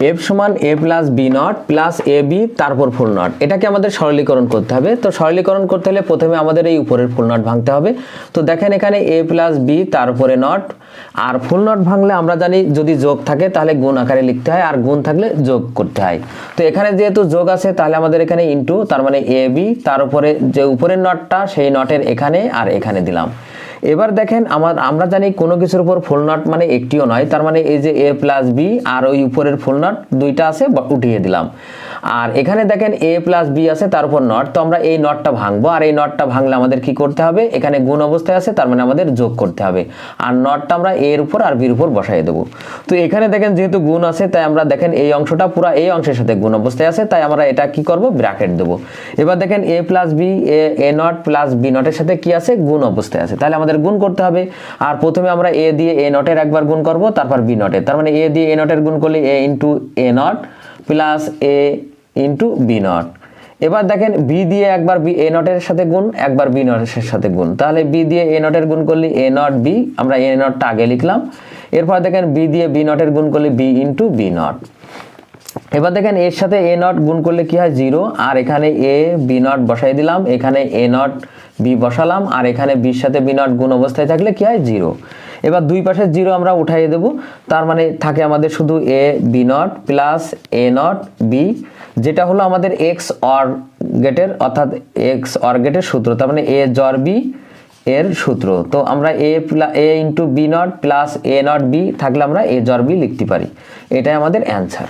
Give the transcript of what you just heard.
F সমান A plus B not plus A B, তারপর full not. এটাকে আমাদের সরলীকরণ করতে হবে। তো সরলীকরণ করতে হলে প্রথমে আমাদের এই উপরের ফুল নট ভাঙতে হবে। তো দেখেন এখানে এ প্লাস বি তার উপরে নট। আর ফুল নট ভাঙলে আমরা জানি যদি যোগ থাকে তাহলে গুণ আকারে লিখতে হয়, আর গুণ থাকলে যোগ করতে হয়। তো এখানে যেহেতু যোগ আছে, তাহলে আমাদের এখানে ইনটু তার মানে এ বি তার উপরে যে উপরের নটটা, সেই নটের এখানে আর এখানে দিলাম। এবার দেখেন আমার, আমরা জানি কোনো কিছুর উপর ফুল নট মানে একটিও নয়, তার মানে এই যে এ প্লাস বি আর ওই উপরের ফুল নট দুইটা আছে উঠিয়ে দিলাম। আর এখানে দেখেন এ প্লাস বি আছে, তার উপর নট তো আমরা এই নটটা ভাঙবো। আর এই নটটা ভাঙলে আমাদের কি করতে হবে? এখানে গুণ অবস্থায় আছে, তার মানে আমাদের যোগ করতে হবে। আর নটটা আমরা এর উপর আর বির উপর বসাই দেবো। তো এখানে দেখেন যেহেতু গুণ আছে, তাই আমরা দেখেন এই অংশটা পুরো এই অংশের সাথে গুণ অবস্থায় আছে, তাই আমরা এটা কি করব? ব্র্যাকেট দেবো। এবার দেখেন A plus B A not plus B নটের সাথে কি আছে? গুণ অবস্থায় আছে। তাহলে আমাদের গুণ করতে হবে। আর প্রথমে আমরা এ দিয়ে এ নটের একবার গুণ করব, তারপর বি নটের তার মানে এ দিয়ে এ নটের গুণ করলে A into A not plus A into B not. এবার দেখেন বি দিয়ে একবার বি এ নটের সাথে গুণ, একবার বি নটের সাথে গুণ। তাহলে বি দিয়ে এ নটের গুণ করলে এ নট বি, আমরা এ নটটা আগে লিখলাম। এরপর দেখেন বি দিয়ে বি নটের গুণ করলে বি ইন্টু বি নট। এবার দেখেন এর সাথে এ নট গুণ করলে কি হয়? জিরো আর এখানে এ বি নট বসাই দিলাম। এখানে এ নট বি বসালাম। আর এখানে বির সাথে বি নট গুণ অবস্থায় থাকলে কি হয়? জিরো এবার দুই পাশে জিরো আমরা উঠাইয়ে দেব। তার মানে থাকে আমাদের শুধু A B not plus A not B যেটা হলো আমাদের এক্স অর গেটের, অর্থাৎ এক্স অর গেটের সূত্র। তার মানে এ জর বি এর সূত্র। তো আমরা A plus A into B not plus A not B থাকলে আমরা এ জর বি লিখতে পারি। এটাই আমাদের অ্যান্সার